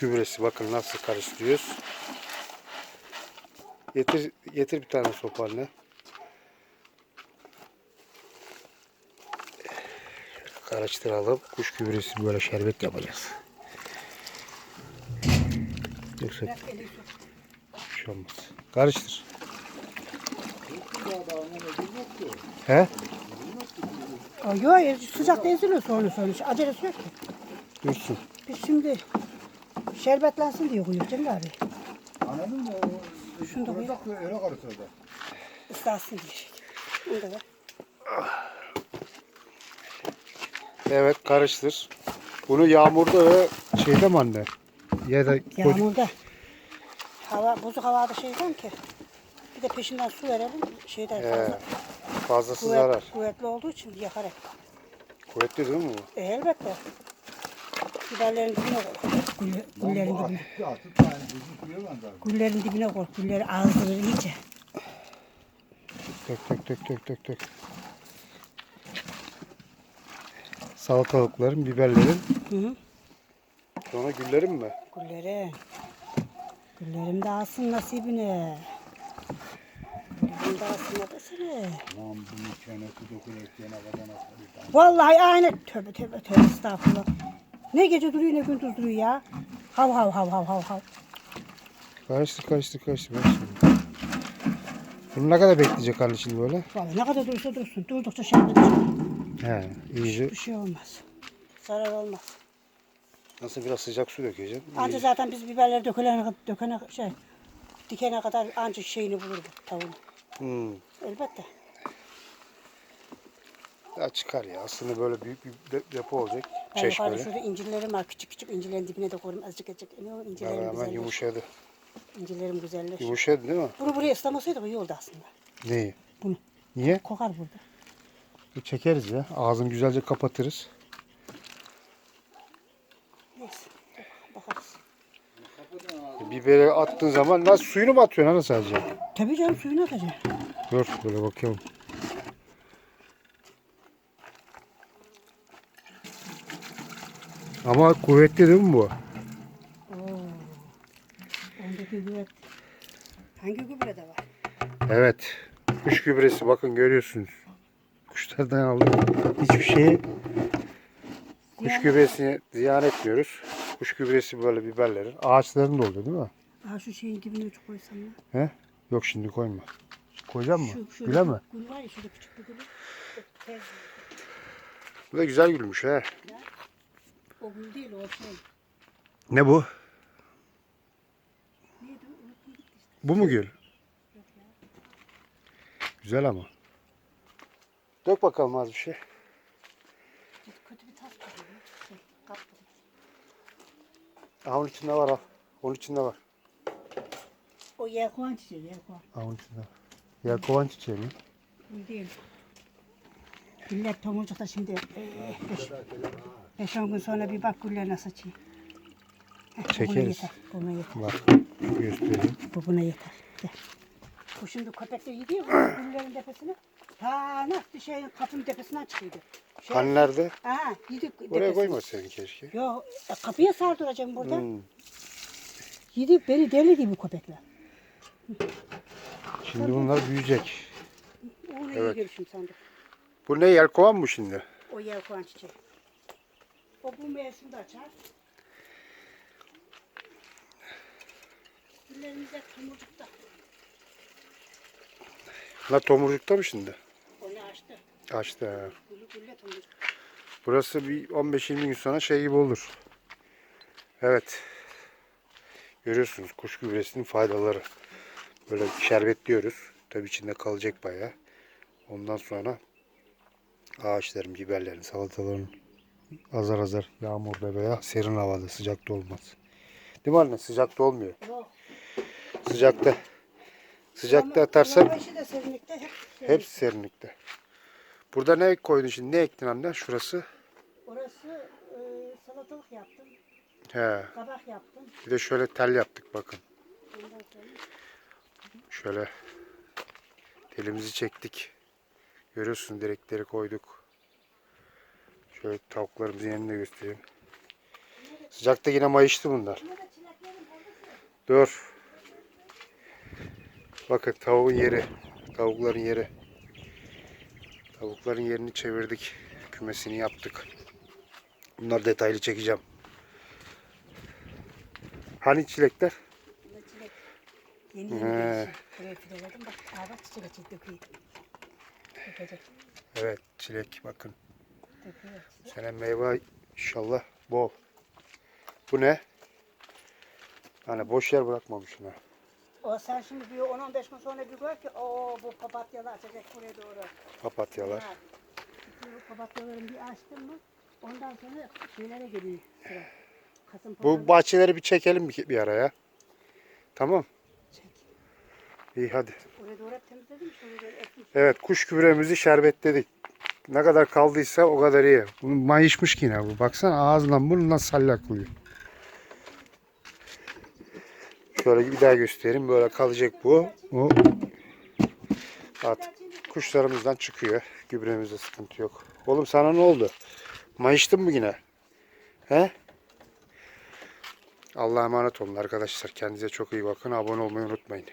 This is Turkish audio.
gübresi bakın nasıl karıştırıyoruz. Getir, getir bir tane sopa anne. Karıştıralım. Kuş gübresi böyle şerbet yapacağız. Yoksa bir şey olmaz. Karıştır. He? Yok sıcakta eziliyor sonra sonra. Acelesi yok ki. Dursun. Biz şimdi şerbetlensin diye koyuyoruz Cemil abi. Anladın mı? O Şunu da koy. Orada öyle karıştırdı. Islansın diye. Onu da ver. Evet karıştır. Bunu yağmurda ve şeyde mi anne? Ya da Yağmurda. Hava, bozuk havada şeyden ki. Bir de peşinden su verelim. Şeyden He, fazla. fazlası Kuvvet- zarar. Kuvvetli olduğu için yakar hep. Kuvvetli değil mi bu? E, elbette. Biberlerin dibine koy. Gülle, güllerin dibine. Zaten. Güllerin dibine koy. Gülleri ağzını iyice. Tek tek tek tek tek tek. Salatalıkların, biberlerin, Hı hı. sonra güllerin mi? Güllerin. Güllerim de alsın nasibini. Güllerim de alsın desene. Lan bunun çenesi dökülür gene kadar nasıl Vallahi aynı. Tövbe tövbe tövbe estağfurullah. Ne gece duruyor ne gündüz duruyor ya. Hav hav hav hav hav hav. Karıştır karıştır karıştır. Bak şimdi. Bunu ne kadar bekleyecek şimdi böyle? Vallahi ne kadar durursa dursun. Durdukça şerbet çıkıyor. He, iyice. Bir şey olmaz. Zarar olmaz. Nasıl biraz sıcak su dökeceğim. Anca zaten biz biberleri dökülene, dökene şey dikene kadar anca şeyini bulur bu tavuğun. Hmm. Elbette. Ya çıkar ya. Aslında böyle büyük bir de- depo olacak. Ben Çeşme yukarıda böyle. şurada incirlerim var. Küçük küçük incirlerin dibine de koyarım. Azıcık azıcık. Ne o incirlerim Hemen güzelleşir. yumuşadı. İncirlerim güzelleşir. Yumuşadı değil mi? Bunu buraya ıslamasaydık iyi oldu aslında. Neyi? Bunu. Niye? Kokar burada. E, Çekeriz ya. Ağzını güzelce kapatırız. Neyse. Bakarız. E, Biberi attığın zaman nasıl suyunu mu atıyorsun ana sadece? Tabii canım suyunu atacağım. Dur böyle bakıyorum. Ama kuvvetli değil mi bu? Ondaki gübre. Hangi gübre de var? Evet. Kuş gübresi bakın görüyorsunuz. Kuşlardan aldım. Hiçbir şeyi kuş gübresini ziyan etmiyoruz. Kuş gübresi böyle biberlerin. Ağaçların da oluyor değil mi? Aa şu şeyin dibine uç koysam ya. He? Yok şimdi koyma. Koyacak mı? Şu, şu Güle mi? Gül var ya şurada küçük bir tez- Bu da güzel gülmüş he. O gül değil o şey. Ne bu? Neydi o? Unuttum gitti işte. Bu mu gül? Güzel ama. Dök bakalım az bir şey. Kötü bir tas koyuyor. Şey, kap gibi. Aha onun içinde var al. Onun içinde var. O yelkovan çiçeği yelkovan. Aha onun içinde var. Yelkovan çiçeği mi? Gül değil. Güller tomurcukta şimdi 5-10 gün sonra bir bak güller nasıl açıyor. Heh, bu buna yeter. Buna yeter. Bak göstereyim. Bu buna yeter. Gel. Bu şimdi köpekte yedi ya bu güllerin tepesine. Ta ne şeyin kapının tepesinden çıkıyordu. Şey, Hani nerede? Aha, yedi Oraya tepesine. koymasaydın keşke. Yok e, kapıya sardıracağım burada. Hmm. Yedi beni deli gibi köpekler. Şimdi bunlar büyüyecek. Onu Evet. iyi görüşüm sandım. Bu ne yelkovan mı şimdi? O yelkovan çiçeği. O bu mevsimde açar. Güllerimiz hep tomurcukta. Bunlar tomurcukta mı şimdi? O ne açtı? Açtı ha. Gülü gülle tomurcuk. Burası bir 15-20 gün sonra şey gibi olur. Evet. Görüyorsunuz kuş gübresinin faydaları. Böyle şerbetliyoruz. Tabii içinde kalacak bayağı. Ondan sonra ağaçların, biberlerin, salataların azar azar yağmurda veya serin havada sıcakta olmaz. Değil mi anne? Sıcakta olmuyor. Yok. Sıcakta. Sıcakta atarsan işi de serinlikte hep. hep serinlikte. Burada ne koydun şimdi? Ne ektin anne? Şurası. Orası e, salatalık yaptım. He. Kabak yaptım. Bir de şöyle tel yaptık bakın. Ondan sonra Şöyle telimizi çektik. Görüyorsun direkleri koyduk. Şöyle tavuklarımızın yanına göstereyim. Sıcakta yine mayıştı bunlar. Dur. Bakın tavuğun yeri. Tavukların yeri. Tavukların yerini çevirdik. Kümesini yaptık. Bunları detaylı çekeceğim. Hani çilekler? Çilek yeni He. yeni gelişiyor. Buraya bak. Döküyor. Dökecek. Evet çilek bakın. Sene meyve inşallah bol. Bu ne? Hani boş yer bırakmamışsın ha. O sen şimdi bir 10-15 gün sonra bir gör ki o bu papatyalar açacak buraya doğru. Papatyalar. Ha. Bu papatyaların bir açtın mı ondan sonra şeylere geliyor sıra. Kasım Bu bahçeleri bir çekelim bir, bir ara ya. Tamam. Çek. İyi hadi. Oraya doğru temizledim. Ekmiş. Evet kuş gübremizi şerbetledik. Ne kadar kaldıysa o kadar iyi. Bu mayışmış ki yine bu. Baksana ağzından burnundan sallaklıyor. Şöyle bir daha göstereyim. Böyle kalacak bu. Bu artık kuşlarımızdan çıkıyor. Gübremizde sıkıntı yok. Oğlum sana ne oldu? Mayıştın mı yine? He? Allah'a emanet olun arkadaşlar. Kendinize çok iyi bakın. Abone olmayı unutmayın.